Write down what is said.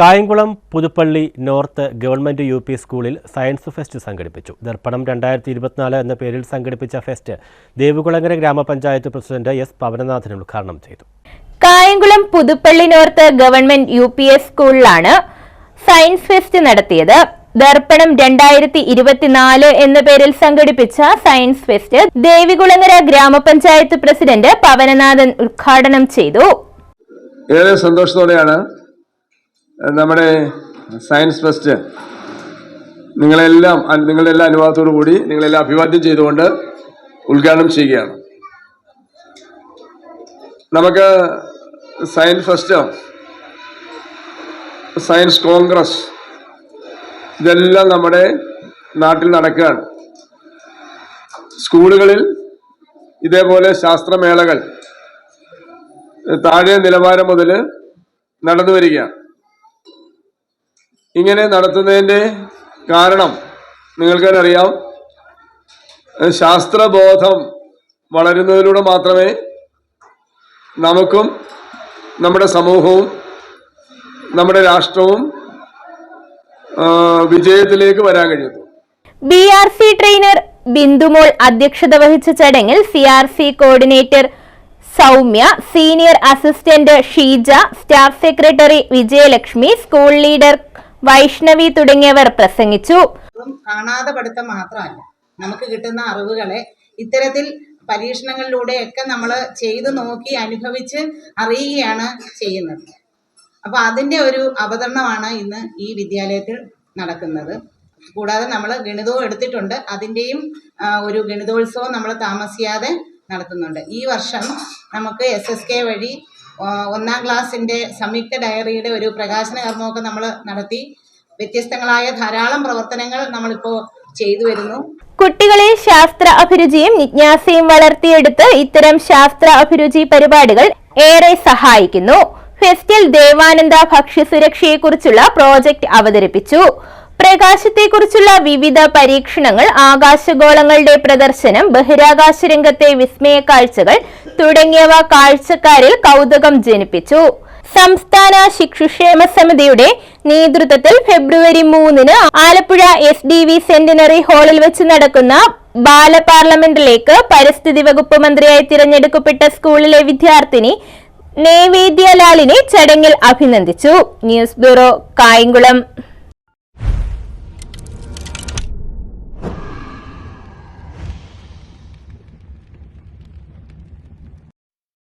Kayamkulam Puthuppally north government U P സ്കൂളിൽ science fest സംഘടിപ്പിച്ചു. ദർപ്പണം രണ്ടായിരത്തി ഇരുപത്തിനാല് എന്ന പേരിൽ സംഘടിപ്പിച്ച ഫെസ്റ്റ് ദേവികുളങ്ങര ഗ്രാമപഞ്ചായത്ത് പ്രസിഡന്റ് എസ് പവനനാഥൻ ഉദ്ഘാടനം ചെയ്തു. Kayamkulam Puthuppally north government U P S സ്കൂളിലാണ് സയൻസ് ഫെസ്റ്റ് നടത്തിയത്. ദർപ്പണം രണ്ടായിരത്തി ഇരുപത്തിനാല് എന്ന പേരിൽ സംഘടിപ്പിച്ച സയൻസ് ഫെസ്റ്റ് ദേവികുളങ്ങര ഗ്രാമപഞ്ചായത്ത് പ്രസിഡന്റ് പവനനാഥൻ ഉദ്ഘാടനം ചെയ്തു. ഏറെ സന്തോഷത്തോടെയാണ് നമ്മുടെ സയൻസ് ഫെസ്റ്റ് നിങ്ങളെല്ലാം നിങ്ങളുടെ എല്ലാ അനുവാദത്തോടു കൂടി നിങ്ങളെല്ലാം അഭിവാദ്യം ചെയ്തുകൊണ്ട് ഉദ്ഘാടനം ചെയ്യുകയാണ്. നമുക്ക് സയൻസ് ഫെസ്റ്റ് സയൻസ് കോൺഗ്രസ് ഇതെല്ലാം നമ്മുടെ നാട്ടിൽ നടക്കുകയാണ്. സ്കൂളുകളിൽ ഇതേപോലെ ശാസ്ത്രമേളകൾ താഴെ നിലവാരം മുതൽ നടന്നു വരികയാണ് ഇങ്ങനെ നടത്തുന്നതിന്റെ കാരണം നിങ്ങൾക്കറിയാം. ശാസ്ത്രബോധം വളരുന്നതിലൂടെ മാത്രമേ നമുക്കും നമ്മുടെ സമൂഹവും നമ്മുടെ രാഷ്ട്രവും വിജയത്തിലേക്ക് വരാൻ കഴിയുള്ളൂ ബി ട്രെയിനർ ബിന്ദുമോൾ അധ്യക്ഷത വഹിച്ച ചടങ്ങിൽ C C coordinator Soumya senior assistant Sheeja staff secretary Vijayalakshmi school leader Vaishnavi തുടങ്ങിയവർ പ്രസംഗിച്ചു. കാണാതെ പഠിത്തം മാത്രമല്ല നമുക്ക് കിട്ടുന്ന അറിവുകളെ ഇത്തരത്തിൽ പരീക്ഷണങ്ങളിലൂടെയൊക്കെ നമ്മൾ ചെയ്തു നോക്കി അനുഭവിച്ച് അറിയുകയാണ് ചെയ്യുന്നത്. അപ്പൊ അതിന്റെ ഒരു അവതരണമാണ് ഇന്ന് ഈ വിദ്യാലയത്തിൽ നടക്കുന്നത്. കൂടാതെ നമ്മൾ ഗണിതവും എടുത്തിട്ടുണ്ട്. അതിന്റെയും ഒരു ഗണിതോത്സവം നമ്മൾ താമസിയാതെ നടത്തുന്നുണ്ട്. ഈ വർഷം നമുക്ക് എസ് എസ് കെ വഴി ഒന്നാം ക്ലാസ്സിന്റെ സംയുക്ത ഡയറിയുടെ ഒരു പ്രകാശന കർമ്മമൊക്കെ നമ്മൾ നടത്തി. വ്യത്യസ്തങ്ങളായ ധാരാളം പ്രവർത്തനങ്ങൾ നമ്മളിപ്പോൾ ചെയ്തു വരുന്നു. കുട്ടികളിൽ ശാസ്ത്ര അഭിരുചിയും ജിജ്ഞാസയും വളർത്തിയെടുത്ത് ഇത്തരം ശാസ്ത്ര അഭിരുചി പരിപാടികൾ ഏറെ സഹായിക്കുന്നു. ഫെസ്റ്റിൽ ദേവാനന്ദ ഭക്ഷ്യസുരക്ഷയെക്കുറിച്ചുള്ള പ്രോജക്റ്റ് അവതരിപ്പിച്ചു. പ്രകാശത്തെക്കുറിച്ചുള്ള വിവിധ പരീക്ഷണങ്ങൾ ആകാശഗോളങ്ങളുടെ പ്രദർശനം ബഹിരാകാശ രംഗത്തെ വിസ്മയ കാഴ്ചകൾ തുടങ്ങിയവ കാഴ്ചക്കാരിൽ കൗതുകം ജനിപ്പിച്ചു. സംസ്ഥാന ശിശുക്ഷേമ സമിതിയുടെ നേതൃത്വത്തിൽ ഫെബ്രുവരി മൂന്നിന് Alappuzha S D V centenary ഹാളിൽ വെച്ച് നടക്കുന്ന ബാലപാർലമെന്റിലേക്ക് പരിസ്ഥിതി വകുപ്പ് മന്ത്രിയായി തിരഞ്ഞെടുക്കപ്പെട്ട സ്കൂളിലെ വിദ്യാർത്ഥിനി നേവേദ്യ ചടങ്ങിൽ അഭിനന്ദിച്ചു. News bureau Kayamkulam.